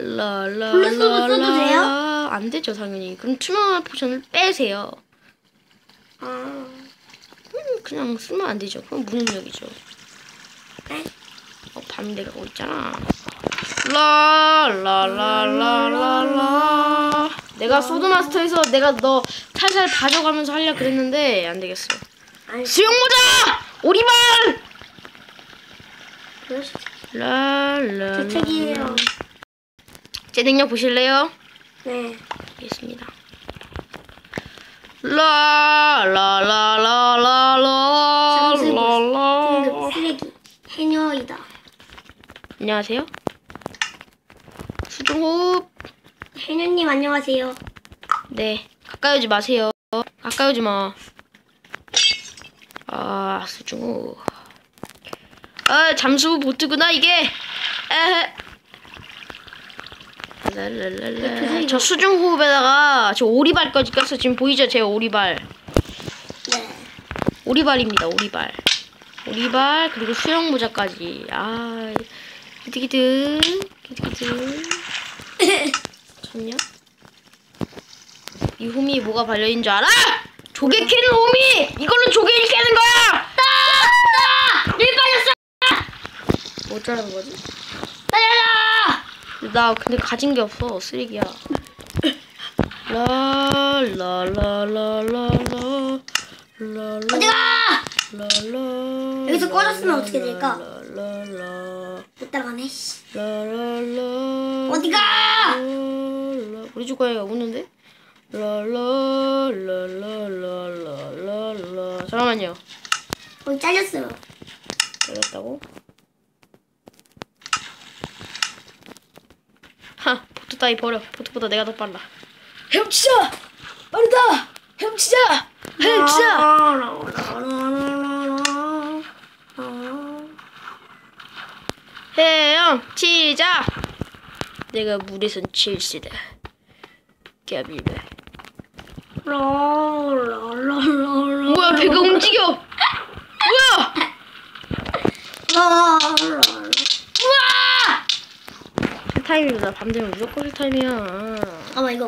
블루스도 써도 돼요? 안 되죠 당연히. 그럼 투명한 포션을 빼세요. 아, 음, 그냥 쓰면 안 되죠. 그럼 무능력이죠. 네? 어, 밤대가 오고 있잖아. 라라라라라라. 내가 소드마스터에서 내가 너 살살 봐줘가면서 하려 그랬는데 안 되겠어. 아니, 수영 모자 오리발. 라라. 제 책이에요. 제 능력 보실래요? 네. 알겠습니다. 라라라라라라라. 등급 쓰레기. 해녀이다. 안녕하세요. 수중호흡. 해녀님 안녕하세요. 네, 가까이 오지 마세요. 가까이 오지 마. 아, 수중호. 아, 잠수 보트구나 이게. 에헤. 저 수중 호흡에다가 저 오리발까지 꼈어. 지금 보이죠? 제 오리발. 네. 오리발입니다. 오리발. 오리발 그리고 수영 모자까지. 아, 기드기드, 기드기드. 잠냐? 이 홈이 뭐가 발려 있는 줄 알아? 조개 캐는 홈이! 이걸로 조개를 캐는 거야! 일 빠졌어! 뭐 어쩌라는 거지? 나 근데 가진 게 없어. 쓰레기야. 라라라라라라 라라 어디가! 라라 여기서 꺼졌으면 어떻게 될까? 못 따라가네. 라라라 어디가! 우리 집 고양이가 우는데? 라라라라라라라 잠깐만요. 거기 잘렸어요. 열렸다고? 하 보트 따위 버려. 보트보다 내가 더 빨라. 헤엄치자! 빠르다! 헤엄치자! 헤엄치자! 헤엄치자! 내가 물에선 칠시다. 까비래. 뭐야 배가 움직여! 뭐야! 타임이다. 밤 되면 무조건 타임이야. 아마 이거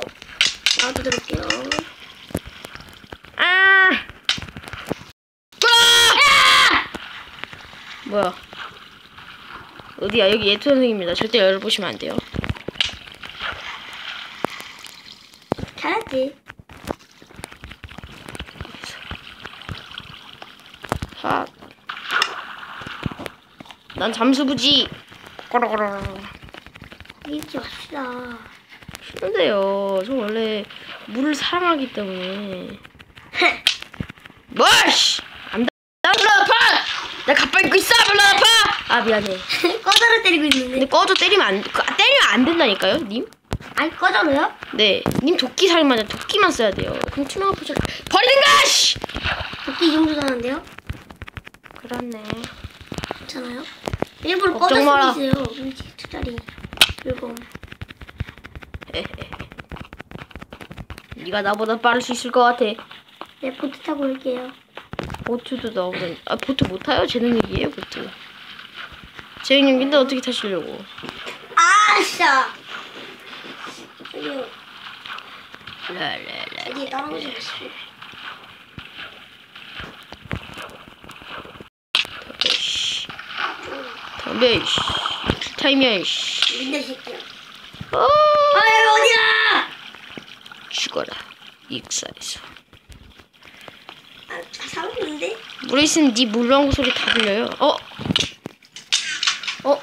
나도 들을게요. 아! 아! 뭐야? 어디야? 여기 예토 선생입니다. 절대 열어보시면 안 돼요. 잘했지. 하. 난 잠수부지. 꼬르꼬르. 잊지 맙시다. 싫은데요. 저 원래 물을 사랑하기 때문에. 뭐씨! 안 돼. 나 아파! 나 가빠 입고 있어! 아파! 아, 미안해. 꺼져를 때리고 근데 있는데. 꺼져 때리면 안, 그, 때리면 안 된다니까요, 님? 아니 꺼져로요? 네. 님 도끼 살만 도끼만 써야 돼요. 그럼 투명한 포션 버리든가! 씨! 도끼 이 정도 나는데요? 그렇네. 괜찮아요? 일부러. 꺼져 두 자리. 그리고 네가 나보다 빠를 수 있을 것 같아. 네 보트 타고 올게요. 보트도 나오던아 보트 못 타요? 제 능력이에요 보트. 제 능력인데 어떻게 타시려고? 아싸. 라라라. 여기 떨어지고 있어. 씨. 담배 씨. 타임이야 씨. 민들 새끼야. 어 아유 어디야? 죽어라. 익사에서. 아 사오는데? 물에 있으면 네 물방울 소리 다 들려요. 어? 어?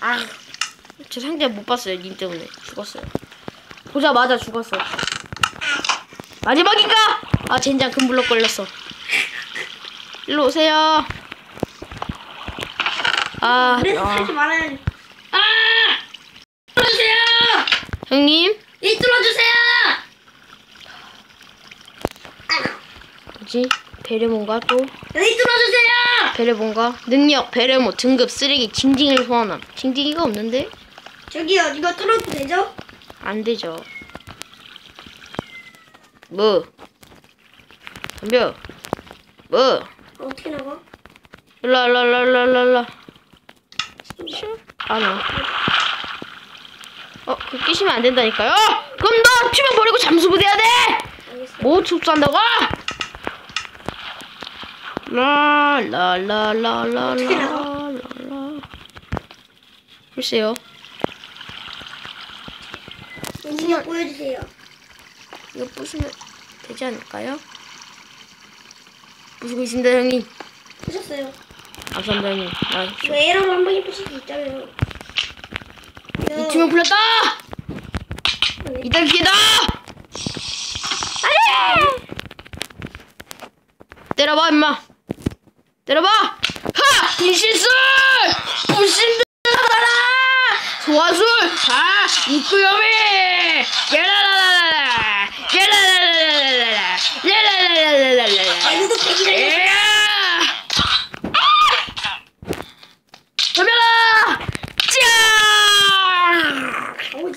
아제 상자 못 봤어요. 님 때문에 죽었어요. 보자마자 죽었어. 마지막인가? 아 젠장 금블럭 걸렸어. 일로 오세요. 아, 그래서 아 살지 말아야지. 아! 형님 이 뚫어주세요! 뭐지? 베레몬가 또 여기 뚫어주세요! 베레몬가 능력 베레모 등급 쓰레기 징징이를 소환함. 징징이가 없는데 저기요, 이거 뚫어도 되죠? 안 되죠. 뭐? 덤벼. 뭐? 어떻게 나가? 일라 일라 일라 일라 일라 일라. 어, 그 끼시면 안 된다니까요? 그럼 너 투명 버리고 잠수부 돼야 돼! 뭐 축소한다고? 라라라라라라라? 글쎄요 엔지니어 보여주세요. 이거 부수면 되지 않을까요? 부수고 있습니다 형님 보셨어요? 감사합니다 형님 아, 이거 에러로 한 번에 보실 수 있잖아요. 이 투명 풀렸다! 이달 피해다! 안돼! 때려봐 임마 때려봐! 하! 분신술! 분신술 하라! 소화술! 아! 입구염이! 야라라라라! 야라라라라라! 야라라라라라! 아이고 백이라. 야! 덤벼라! 짜! 어우,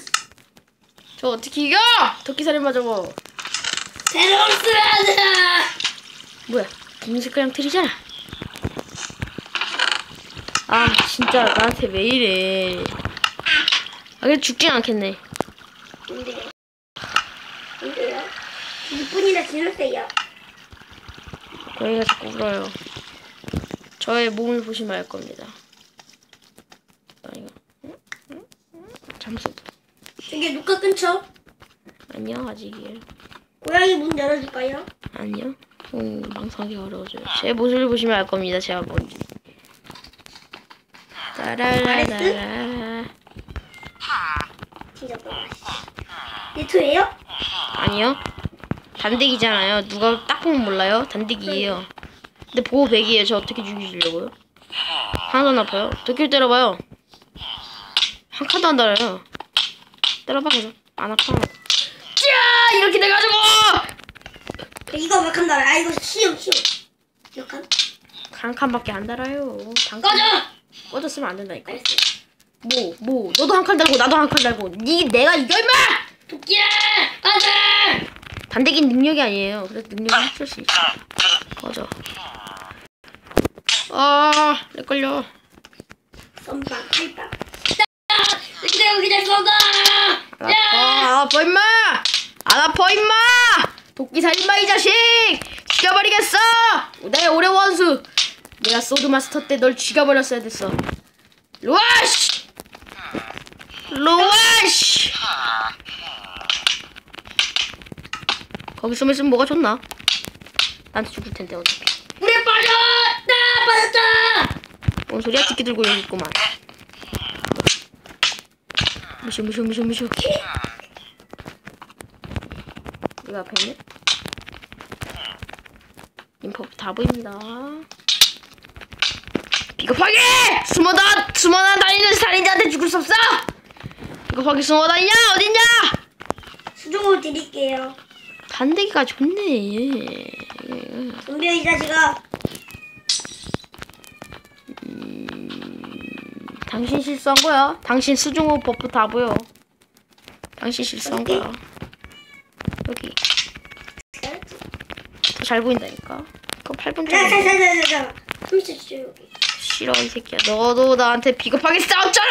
저 어떻게 이겨? 토끼살인마 저거 새로운 스라드. 뭐야 분홍 색깔이랑 틀리잖아 아 진짜 나한테 왜 이래 아 그래 죽진 않겠네? 뭔데요? 6분이나 지났어요. 고양이가 자꾸 울어요 저의 몸을 보시면 알 겁니다? 잠수 저기 누가 끊죠? 아니요 아직이에요 고양이 문 열어줄까요? 아니요 음, 망상하기 어려워져요 제 모습을 보시면 알 겁니다 제가 뭔지 따라라라라. 네트예요? 아니요. 단대기잖아요. 누가 딱 보면 몰라요? 단대기예요. 근데 보호 백이에요. 저 어떻게 죽이시려고요? 하나도 안 아파요. 도끼를 때려봐요. 한 칸도 안 달아요. 때려봐 계속. 안 아파. 짜! 이렇게 돼가지고! 이거 몇칸 달아? 아 이거 시험 시험. 몇 칸? 한 칸밖에 안 달아요. 단 꺼져! 꺼졌으면 안 된다니까. 알았어. 뭐, 뭐. 너도 한 칸 달고 나도 한 칸 달고. 니 내가 이겨 임마! 도끼야! 꺼져! 단대기는 능력이 아니에요. 그래도 능력을 합칠 수 있어. 꺼져. 아, 내 걸려. 썸빵 칼빵. 이렇게 되고 쏜다! 안 아파, 임마! 안 아파 임마! 도끼 살인마 이 자식! 죽여버리겠어! 내 올해 원수! 내가 소드 마스터 때 널 죽여버렸어야 됐어. 루아시! 루아시! 거기 숨 있으면 뭐가 좋나? 나한테 죽을 텐데 어차피. 물에 빠져! 나 빠졌다! 뭔 소리야? 특기 들고 여기 있구만. 무시 무시 무시 무시. 앞에 있네? 인포 다 보입니다. 비겁하게! 숨어다! 숨어나 다니는 살인자한테 죽을 수 없어! 비겁하게 숨어 다니냐? 어딨냐? 수종을 드릴게요. 단대기가 좋네. 덤벼 이 자식아. 당신 실수한 거야. 당신 수중호 버프 다 보여. 당신 실수한? 거야. 여기 더 잘 보인다니까. 그거 8분 자, 자, 정도. 자, 자, 자, 자. 30초 여기. 싫어 이 새끼야. 너도 나한테 비겁하게 싸웠잖아.